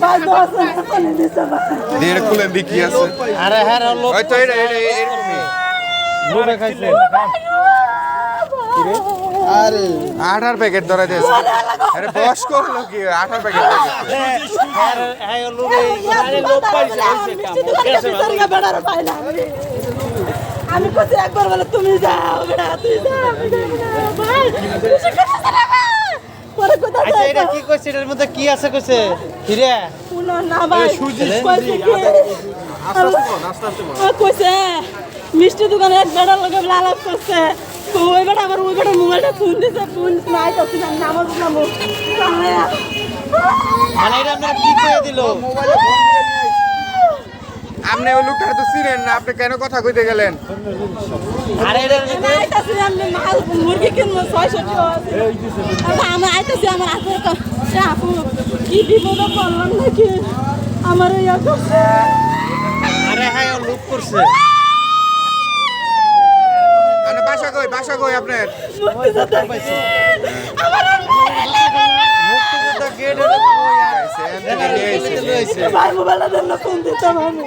ভাই দশ পানি দিছে ভাই দিয়ে এটা খুলে দি কি আছে আরে হ্যাঁ লোক ওই এটা এটা এরকমই লোকে খাইছে আরে আঠার প্যাকেট ধরা দিয়েছে বস করল কি আঠার প্যাকেট। আমি কোথায় একবার বলে তুমি যাও তুই যাও আমি যাব না। ভাই কিছু করতেছে না ভাই। পরে কোথায় আচ্ছা এটা কি কইছে এটার মধ্যে কি আছে কইছে? হিরে। শুনো না ভাই। কইছে কি? কইছে মিষ্টি দোকানে এক বেড়া লগে লালাপ করছে। ওই বেটা আবার ওই বেটা মোবাইলটা ফোন দিছে ফোন নাই তো না নামাজ নামো মানে এটা আপনারা কি করে দিল? আপনি ওই লোকটা তো চিনেন না আপনি কেন কথা কইতে গেলেন? আরে এটা আমি মাল মুরগি কিনবো ছয়শো টাকা আছে। আইতাছি আমার আপু কি বিপদ করলাম নাকি? আমার ইয়া করছে। আরে হ্যাঁ লোক করছে। বাসা কই বাসা কই আপনার? আমার ভাই মোবাইলটা দেন না ফোন দিতাম আমি